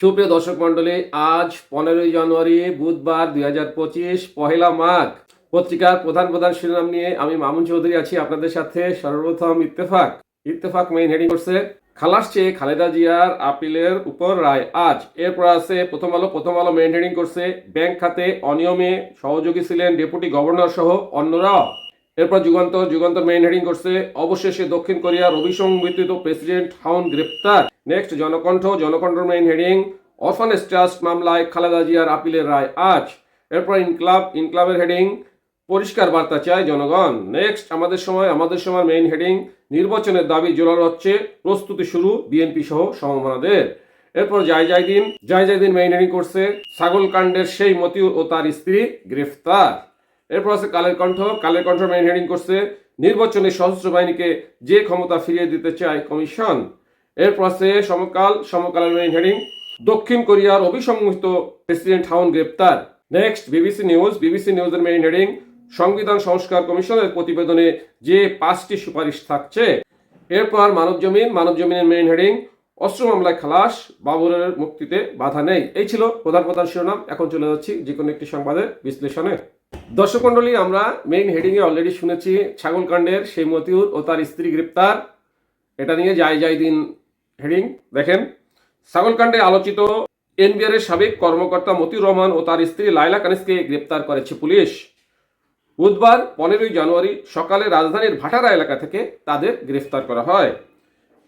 সুপ্রিয় দর্শক মন্ডলী আজ পনেরোই জানুয়ারি, বুধবার দুই হাজার পঁচিশ, পহেলা মাঘ। পত্রিকার প্রধান প্রধান শিরোনাম নিয়ে আমি মামুন চৌধুরী আছি আপনাদের সাথে। সর্বপ্রথম ইত্তেফাক। ইত্তেফাক মেইন হেডিং করছে, খালাস চেয়ে খালেদা জিয়ার আপিলের উপর রায় আজ। এরপর আছে প্রথম আলো প্রথম আলো মেইন হেডিং করছে, ব্যাংক খাতে অনিয়মে সহযোগী ছিলেন ডেপুটি গভর্নর সহ অন্যরাও। এরপর যুগান্তর যুগান্তর মেইন হেডিং করছে, অবশেষে দক্ষিণ কোরিয়ার অভিসংবিত প্রেসিডেন্ট হাউন গ্রেপ্তার। নেক্সট জনকণ্ঠ জনকণ্ঠর মেইন হেডিং অরফানেজ ট্রাস্ট মামলায় খালেদা জিয়ার আপিলের রায় আজ এরপর ইনক্লাব ইনক্লাবের হেডিং পরিষ্কার বার্তা চায় জনগণ নেক্সট আমাদের সময় আমাদের সময় মেইন হেডিং নির্বাচনের দাবি জোরালো হচ্ছে প্রস্তুতি শুরু বিএনপি সহ সমমনাদের এরপর যাই যাই দিন যাই যাই দিন মেইন হেডিং করছে ছাগল কাণ্ডের সেই মতিউর ও তার স্ত্রী গ্রেফতার। এরপর আছে কালের কণ্ঠ কালের কণ্ঠ মেইন হেডিং করছে নির্বাচনে সশস্ত্র বাহিনীকে যে ক্ষমতা ফিরিয়ে দিতে চায় কমিশন। এরপর আছে সমকাল সমকালের মেইন হেডিং দক্ষিণ কোরিয়ার অভিসংহিত প্রেসিডেন্ট হাউন গ্রেপ্তার। নেক্সট বিবিসি নিউজ বিবিসি নিউজের মেইন হেডিং সংবিধান সংস্কার কমিশনের প্রতিবেদনে যে পাঁচটি সুপারিশ থাকছে। এরপর মানব জমিন, মানব জমিনের মেইন হেডিং অস্ত্র মামলায় খালাস বাবরের মুক্তিতে বাধা নেই। এই ছিল প্রধান প্রধান শিরোনাম। এখন চলে যাচ্ছি যে কোনো একটি সংবাদের বিশ্লেষণে। দর্শক মণ্ডলী, আমরা মেইন হেডিংয়ে অলরেডি শুনেছি ছাগলকাণ্ডের সেই মতিউর ও তার স্ত্রী গ্রেপ্তার। এটা নিয়ে যাই যাই দিন হেডিং, দেখেন ছাগলকাণ্ডে আলোচিত এনবিআর এর সাবেক কর্মকর্তা মতিউর রহমান ও তার স্ত্রী লাইলা কানিসকে গ্রেপ্তার করেছে পুলিশ। বুধবার, পনেরোই জানুয়ারি সকালে রাজধানীর ভাটারা এলাকা থেকে তাদের গ্রেফতার করা হয়।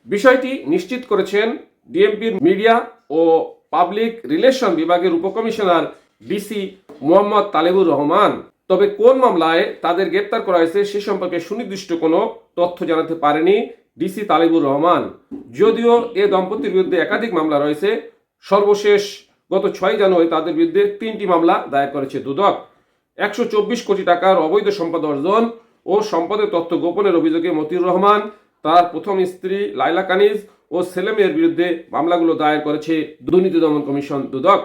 বিষয়টি নিশ্চিত করেছেন ডিএমপির মিডিয়া ও পাবলিক রিলেশন বিভাগের উপকমিশনার ডিসি মোহাম্মদ তালেবুর রহমান। তবে কোন মামলায় তাদের গ্রেপ্তার করা হয়েছে সে সম্পর্কে সুনির্দিষ্ট কোনো তথ্য জানাতে পারেনি। ডিসি তালেবুর রহমান। যদিও এ দম্পতির বিরুদ্ধে একাধিক মামলা রয়েছে, সর্বশেষ গত ছয় জানুয়ারি তাদের বিরুদ্ধে তিনটি মামলা দায়ের করেছে দুদক। একশো চব্বিশ কোটি টাকার অবৈধ সম্পদ অর্জন ও সম্পদের তথ্য গোপনের অভিযোগে মতিউর রহমান, তার প্রথম স্ত্রী লাইলা কানিজ ও সেলেমের বিরুদ্ধে মামলাগুলো দায়ের করেছে দুর্নীতি দমন কমিশন দুদক।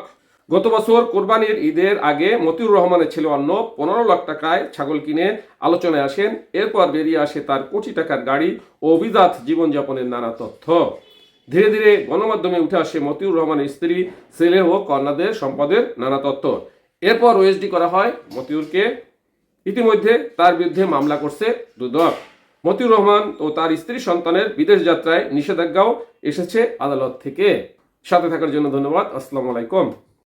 গত বছর কোরবানির ঈদের আগে মতিউর রহমানের ছেলে অন্য পনেরো লাখ টাকায় ছাগল কিনে আলোচনায় আসেন। এরপর বেরিয়ে আসে তার কোটি টাকার গাড়ি ও অভিজাত জীবনযাপনের নানা তথ্য। ধীরে ধীরে গণমাধ্যমে উঠে আসে মতিউর রহমানের স্ত্রী, ছেলে ও কন্যাদের সম্পদের নানা তথ্য। এরপর ওএসডি করা হয় মতিউরকে। ইতিমধ্যে তার বিরুদ্ধে মামলা করছে দুদক। মতিউর রহমান ও তার স্ত্রী সন্তানের বিদেশ যাত্রায় নিষেধাজ্ঞাও এসেছে আদালত থেকে। সাথে থাকার জন্য ধন্যবাদ। আসসালামু আলাইকুম।